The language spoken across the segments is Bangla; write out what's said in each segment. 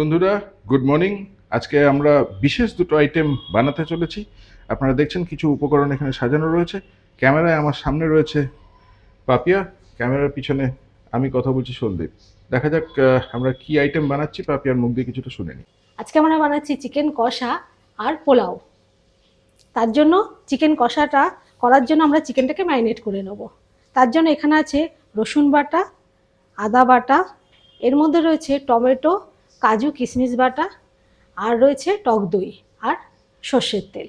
বন্ধুরা গুড মর্নিং আজকে আমরা বিশেষ দুটো আইটেম বানাতে চলেছি। আপনারা দেখছেন কিছু উপকরণ এখানে সাজানো রয়েছে। ক্যামেরায় আমার সামনে রয়েছে পাপিয়া। ক্যামেরার পিছনে আমি কথা বলছি সন্দীপ। দেখা যাক আমরা কি আইটেম বানাচ্ছি, পাপিয়ার মুখ দিয়ে কিছুটা শুনে নিই। আজকে আমরা বানাচ্ছি চিকেন কষা আর পোলাও। তার জন্য চিকেন কষাটা করার জন্য আমরা চিকেনটাকে ম্যারিনেট করে নেব। তার জন্য এখানে আছে রসুন বাটা, আদা বাটা, এর মধ্যে রয়েছে টমেটো কাজু কিশমিশ বাটা, আর রয়েছে টক দই আর সর্ষের তেল।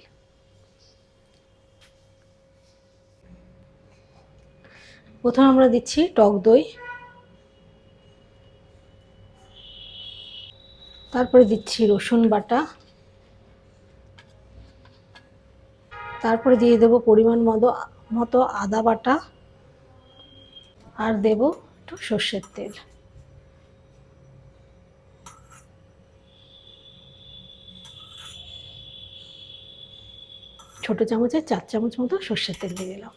প্রথমে আমরা দিচ্ছি টক দই। তারপরে দিচ্ছি রসুন বাটা। তারপরে দিয়ে দেবো পরিমাণ মতো মতো আদা বাটা। আর দেব একটু সর্ষের তেল। ছোট চামচের চার চামচ মতো সর্ষের তেল দিয়ে দিলাম।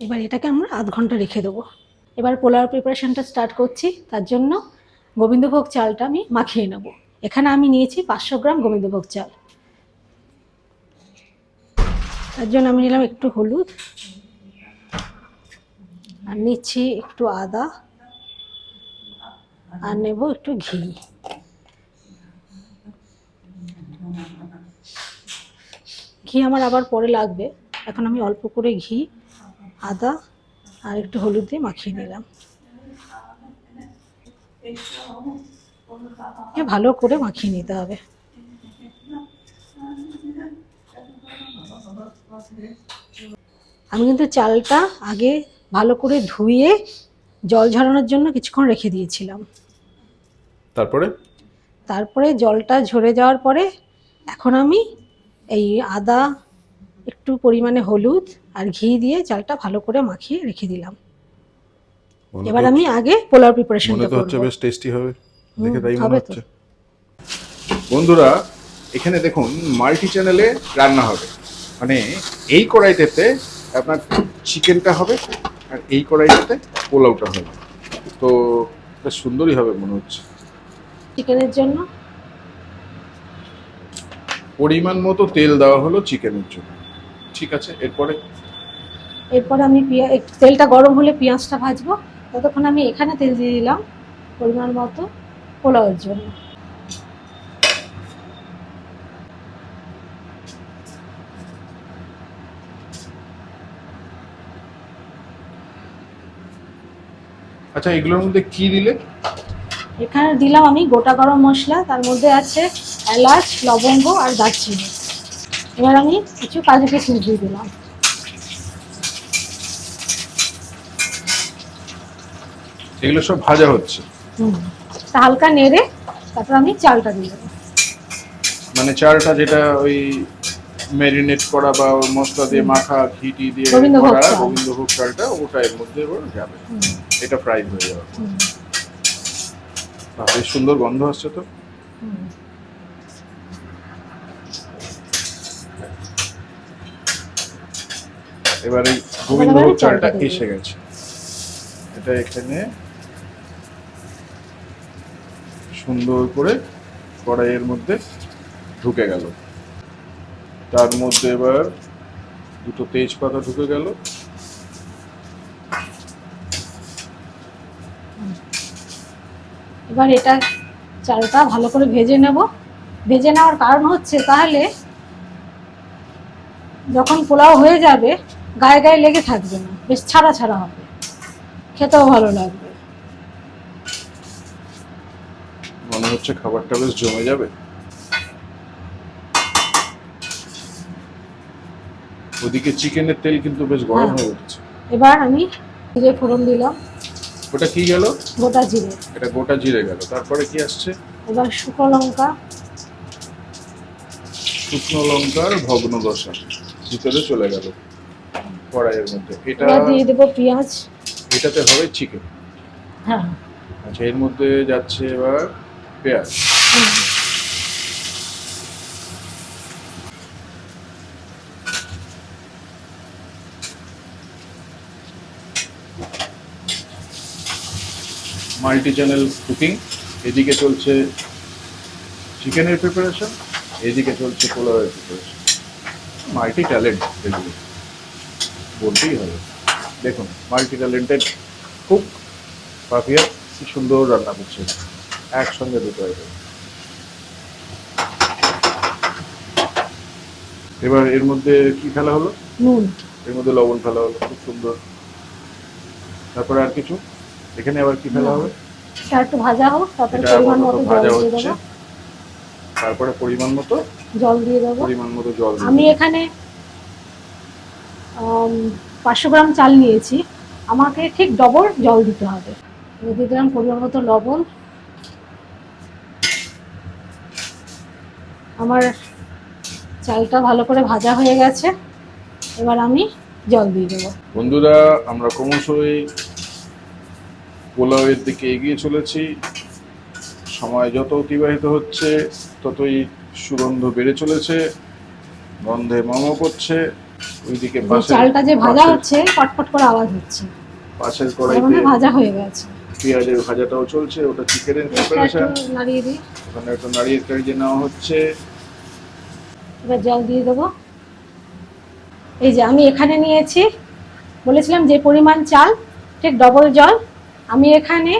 এবার এটাকে আমরা আধ ঘণ্টা রেখে দেবো। এবার পোলাও প্রিপারেশানটা স্টার্ট করছি। তার জন্য গোবিন্দভোগ চালটা আমি মাখিয়ে নেব। এখানে আমি নিয়েছি পাঁচশো গ্রাম গোবিন্দভোগ চাল। তার জন্য আমি নিলাম একটু হলুদ। আর নিচ্ছি একটু আদা। আর নেব একটু ঘি। ঘি আমার আবার পরে লাগবে। এখন আমি অল্প করে ঘি আদা আর একটু হলুদ দিয়ে মাখিয়ে নিলাম। ভালো করে মাখিয়ে নিতে হবে। আমি কিন্তু চালটা আগে ভালো করে ধুয়ে জল ঝরানোর জন্য কিছুক্ষণ রেখে দিয়েছিলাম। তারপরে? তারপরে জলটা ঝরে যাওয়ার পরে এখন আমি এই আদা একটু পরিমাণে হলুদ আর ঘি দিয়ে চালটা ভালো করে মাখিয়ে রেখে দিলাম। এবার আমি আগে পোলাও প্রিপারেশনটা তো হচ্ছে বেশ টেস্টি হবে। দেখে তাই মনে হচ্ছে। বন্ধুরা এখানে দেখুন মাল্টি চ্যানেলে রান্না হবে। মানে এই কড়াইটাতে আপনার চিকেনটা হবে আর এই কড়াইটাতে পোলাওটা হবে। তো বেশ সুন্দরই হবে মনে হচ্ছে। চিকেনের জন্য পরিমাণ মতো তেল দেওয়া হলো চিকেনের জন্য। ঠিক আছে? এরপরে? এরপর আমি তেলটা গরম হলে পেঁয়াজটা ভাজবো। ততক্ষণ আমি এখানে তেল দিয়ে দিলাম পরিমাণ মতো পোলাওয়ের জন্য। আচ্ছা এগুলোর মধ্যে কি দিলে? এখানে দিলাম আমি গোটা গরম মশলা তার মধ্যে আছে এলাচ লবঙ্গ আর দারচিনি। এবার আমি কিছু কাজু কিশমিশ দিয়ে দিলাম। এগুলো সব ভাজা হচ্ছে? হুম হালকা নেড়ে তারপর আমি চালটা দিয়ে দেবো। মানে চালটা যেটা ওই ম্যারিনেট করা বা মশলা দিয়ে মাখা ঘিটি দিয়ে গোবিন্দভোগ করা। গোবিন্দভোগ চালটা ওটা এর মধ্যে এবার যাবে। এটা ফ্রাই হয়ে যাবে। বেশ সুন্দর গন্ধ আসছে তো। এবার এই গোবিন্দভোগ চালটা এসে গেছে। এটা এখানে সুন্দর করে কড়াইয়ের মধ্যে ঢুকে গেল। তার মধ্যে এবার দুটো তেজপাতা ঢুকে গেল। এবার এটা চালটা ভালো করে ভেজে নেব। ভেজে নেওয়ার কারণ হচ্ছে তাহলে যখন পোলাও হয়ে যাবে গায়ে গায়ে লেগে থাকবে না বেশ ছাড়া ছাড়া হবে। খেতেও ভালো লাগবে। মনে হচ্ছে খাবারটা বেশ জমে যাবে। ওদিকে চিকেনের তেল কিন্তু বেশ গরম হ্যাঁ। হয়ে উঠছে। এবার আমি জিরে ফোড়ন দিলাম। ওটা কি গেল? গোটা জিরে। এটা গোটা জিরে গেল। তারপরে কি আসছে? এবার শুকনো লঙ্কা। শুকনো লঙ্কার ভগ্ন দশা ভিতরে চলে গেল কড়াইয়ের মধ্যে। এটা দিয়ে দেবো পেঁয়াজ। এটাতে হবে চিকেন। হ্যাঁ। আচ্ছা এর মধ্যে যাচ্ছে এবার পেঁয়াজ। মাল্টি চ্যানেল কুকিং এদিকে চলছে চিকেনের প্রিপারেশন এদিকে চলছে পোলাওয়ের প্রিপারেশন মাল্টি ট্যালেন্ট এগুলো। বলতেই হবে। দেখুন মাল্টি ট্যালেন্টেড কুক পাপিয়া কি সুন্দর রান্না করছে। একসঙ্গে দুটো আইটেম এবার এর মধ্যে কি ফেলা হলো? নুন। এর মধ্যে লবণ ফেলা হলো খুব সুন্দর। তারপরে আর কিছু? এখানে আবার কি ফেলা হবে? এটা একটু ভাজা হোক তারপরে পরিমাণ মতো জল ভাজা দিয়ে হচ্ছে। দেবো। তারপরে পরিমাণ মতো? জল দিয়ে দেবো। পরিমাণ মতো জল আমি। এখানে পাঁচশো গ্রাম চাল নিয়েছি। আমাকে ঠিক ডবল জল দিতে হবে। দিয়ে দিলাম পরিমাণ মতো লবণ। আমার চালটা ভালো করে ভাজা হয়ে গেছে। এবার আমি জল দিয়ে দেবো। বন্ধুরা আমরা ক্রমশই পোলাওয়ের দিকে এগিয়ে চলেছি। সময় যত অতিবাহিত হচ্ছে ততই সুগন্ধ বেড়ে চলেছে। গন্ধে মম করছে। ওইদিকে চালটা যে ভাজা হচ্ছে পটপট করে আওয়াজ হচ্ছে। পাশের কড়াইতে ভাজা হয়ে গেছে। পেঁয়াজের ভাজাটাও চলছে ওটা চিকেনের প্রিপারেশন নাড়িয়ে দিই। ওখানে একটা নারিয়ে কারিয়ে নেওয়া হচ্ছে। এবার জল দিয়ে দেবো। এই যে আমি এখানে নিয়েছি। বলেছিলাম যে পরিমাণ চাল ঠিক ডবল জল। আমি এখানে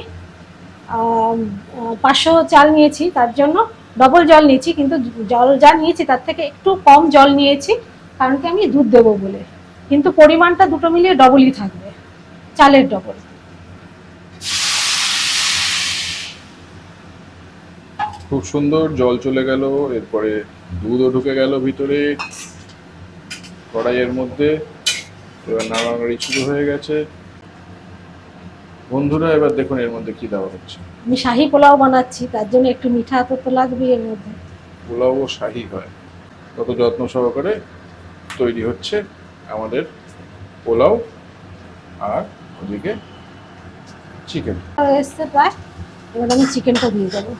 পাঁচশো চাল নিয়েছি, তার জন্য ডবল জল নিয়েছি, কিন্তু জল যা নিয়েছি তার থেকে একটু কম জল নিয়েছি, কারণ কি আমি দুধ দেবো বলে। কিন্তু পরিমাণটা দুটো মিলিয়ে ডবলই থাকবে, চালের ডবল খুব সুন্দর জল চলে গেল, এরপরে দুধও ঢুকে গেল ভিতরে, কড়াইয়ের মধ্যে, এবার নাড়ানাড়ি শুরু হয়ে গেছে। বন্ধুরা এবার দেখুন এর মধ্যে কি দেওয়া হচ্ছে। আমি শাহি পোলাও বানাচ্ছি তার জন্য একটু মিঠা তো তো লাগবে এর মধ্যে। পোলাও ও শাহি হয়। কত যত্ন সহকারে তৈরি হচ্ছে আমাদের পোলাও আর ওদিকে চিকেন। এসছে প্রায় এবার আমি চিকেনটা দিয়ে দেবো।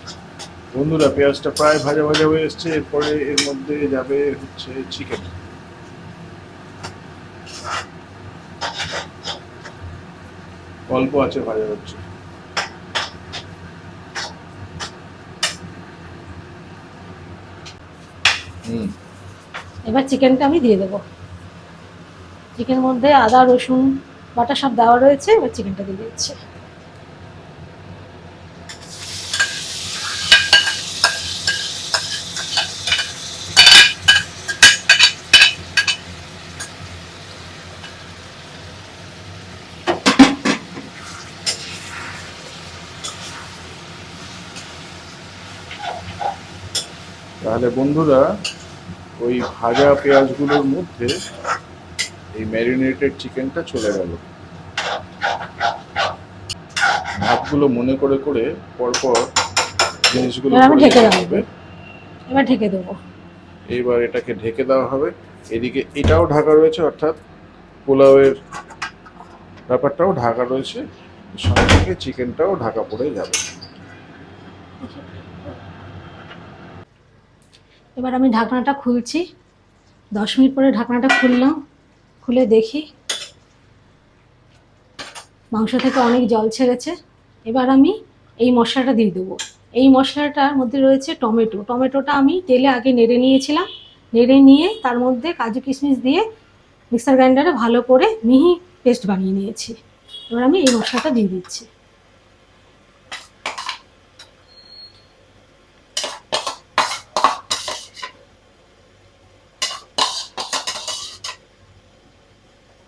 বন্ধুরা পেঁয়াজটা প্রায় ভাজা ভাজা হয়ে এসছে এরপরে এর মধ্যে যাবে হচ্ছে চিকেন। অল্প আছে ভাজা হচ্ছে। এবার চিকেনটা আমি দিয়ে দেবো। চিকেনের মধ্যে আদা রসুন বাটা সব দেওয়া রয়েছে এবার চিকেনটা দিয়ে দিচ্ছি। তাহলে বন্ধুরা ওই ভাজা পেঁয়াজগুলোর মধ্যে এই ম্যারিনেটেড চিকেনটা চলে গেল। ভাতগুলো মনে করে করে পরপর জিনিসগুলো আমি ঢেকে। হবে। এবার ঢেকে দেবো। এইবার এটাকে ঢেকে দেওয়া হবে। এদিকে এটাও ঢাকা রয়েছে অর্থাৎ পোলাওয়ের ব্যাপারটাও ঢাকা রয়েছে সঙ্গে সঙ্গে চিকেনটাও ঢাকা পড়ে যাবে। এবার আমি ঢাকনাটা খুলছি। দশ মিনিট পরে ঢাকনাটা খুললাম, খুলে দেখি। মাংস থেকে অনেক জল ছেড়েছে। এবার আমি এই মশলাটা দিয়ে দেবো। এই মশলাটার মধ্যে রয়েছে টমেটো। টমেটোটা আমি তেলে আগে নেড়ে নিয়েছিলাম। নেড়ে নিয়ে তার মধ্যে কাজু কিশমিশ দিয়ে মিক্সার গ্রাইন্ডারে ভালো করে মিহি পেস্ট বানিয়ে নিয়েছি। এবার আমি এই মশলাটা দিয়ে দিচ্ছি।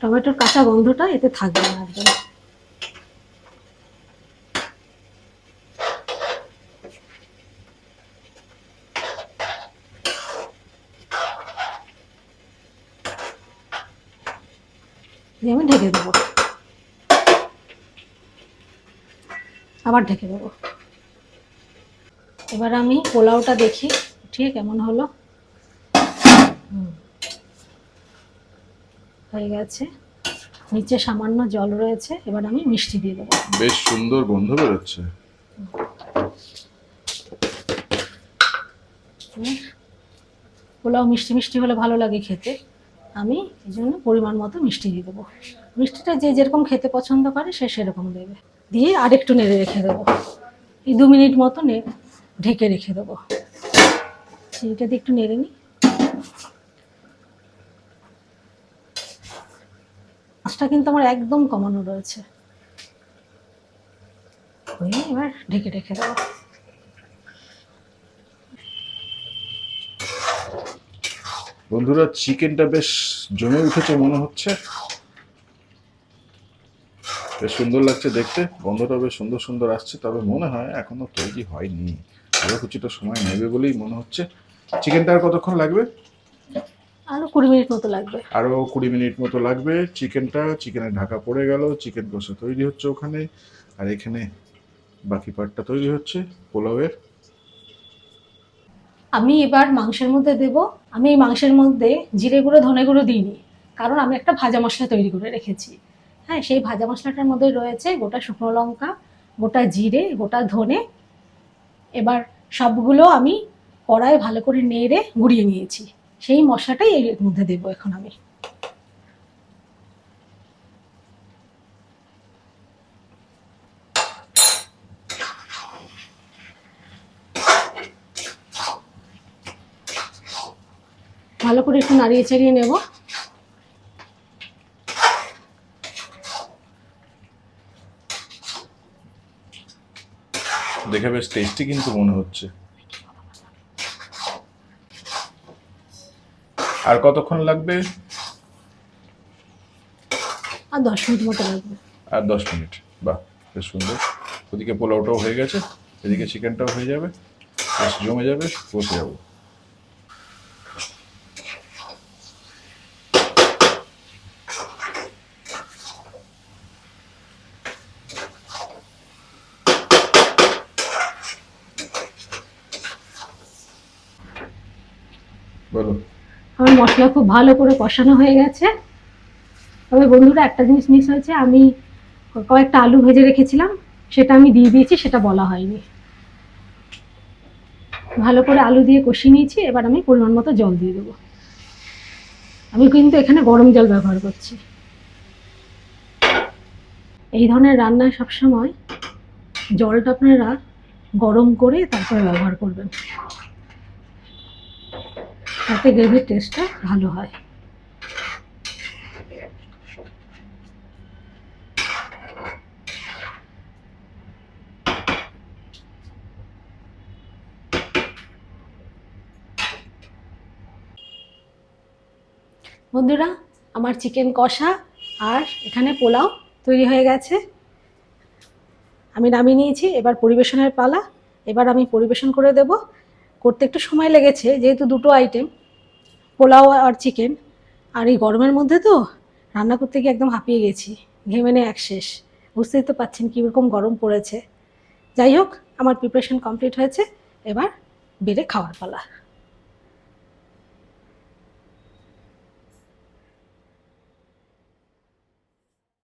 টমেটোর কাঁচা গন্ধটা এতে থাকবে না একদম। দিয়ে আমি ঢেকে দেবো। আবার ঢেকে দেবো। এবার আমি পোলাওটা দেখি ঠিক কেমন হলো। হয়ে গেছে। নিচে সামান্য জল রয়েছে এবার আমি মিষ্টি দিয়ে দেবো। বেশ সুন্দর গন্ধ বেরোচ্ছে। পোলাও মিষ্টি মিষ্টি হলে ভালো লাগে খেতে। আমি এই জন্য পরিমাণ মতো মিষ্টি দিয়ে দেবো। মিষ্টিটা যে যেরকম খেতে পছন্দ করে সে সেরকম দেবে। দিয়ে আরেকটু নেড়ে রেখে দেবো। এই দু মিনিট মতো নে ঢেকে রেখে দেবো। চিনিটা দিয়ে একটু নেড়ে নিই। আঁচটা কিন্তু আমার একদম কমানো রয়েছে। এবার ঢেকে রেখে দেবো। বন্ধুরা, চিকেনটা বেশ জমে উঠেছে মনে হচ্ছে। বেশ সুন্দর লাগছে দেখতে। গন্ধটা বেশ সুন্দর সুন্দর আসছে, তবে মনে হয় এখনও তৈরি হয়নি। আরও কিছুটা সময় নেবে বলেই মনে হচ্ছে। চিকেনটা আর কতক্ষণ লাগবে? আরও কুড়ি মিনিট মতো লাগবে। আরও কুড়ি মিনিট মতো লাগবে। চিকেনটা চিকেনের ঢাকা পড়ে গেল চিকেন কষা তৈরি হচ্ছে ওখানে। আর এখানে বাকি পার্টটা তৈরি হচ্ছে পোলাওয়ের। আমি এবার মাংসের মধ্যে দেব। আমি এই মাংসের মধ্যে জিরে গুঁড়ো ধনে গুঁড়ো দিইনি। কারণ আমি একটা ভাজা মশলা তৈরি করে রেখেছি। হ্যাঁ সেই ভাজা মশলাটার মধ্যে রয়েছে গোটা শুকনো লঙ্কা গোটা জিরে গোটা ধনে। এবার সবগুলো আমি কড়ায় ভালো করে নেড়ে গুঁড়িয়ে নিয়েছি। সেই মশলাটাই এর মধ্যে দেবো এখন আমি। ভালো করে একটু নাড়িয়ে চাড়িয়ে নেব। দেখে বেশ টেস্টি কিন্তু মনে হচ্ছে। আর কতক্ষণ লাগবে? আর দশ মিনিট মতো লাগবে। আর দশ মিনিট। বাহ বেশ সুন্দর। ওদিকে পোলাওটাও হয়ে গেছে এদিকে চিকেনটাও হয়ে যাবে বেশ জমে যাবে বসে যাব বলো আমার মশলা খুব ভালো করে কষানো হয়ে গেছে। তবে বন্ধুরা, একটা জিনিস মিস হয়েছে, আমি কয়েকটা আলু ভেজে রেখেছিলাম, সেটা আমি দিয়ে দিয়েছি, সেটা বলা হয়নি। ভালো করে আলু দিয়ে কষিয়ে নিয়েছি, এবার আমি পরিমাণ মতো জল দিয়ে দেবো। আমি কিন্তু এখানে গরম জল ব্যবহার করছি। এই ধরনের রান্নায় সবসময় জলটা আপনারা গরম করে তারপরে ব্যবহার করবেন। তাতে গ্রেভির টেস্টটা ভালো হয়। বন্ধুরা, আমার চিকেন কষা আর এখানে পোলাও তৈরি হয়ে গেছে। আমি নামিয়ে নিয়েছি, এবার পরিবেশনের পালা। এবার আমি পরিবেশন করে দেব। করতে একটু সময় লেগেছে, যেহেতু দুটো আইটেম পোলাও আর চিকেন আর এই গরমের মধ্যে তো রান্না করতে গিয়ে একদম হাঁপিয়ে গেছি, ঘেমে নে এক শেষ। বুঝতেই তো পাচ্ছেন কীরকম গরম পড়েছে। যাই হোক, আমার প্রিপারেশন কমপ্লিট হয়েছে, এবার বেড়ে খাওয়ার পালা।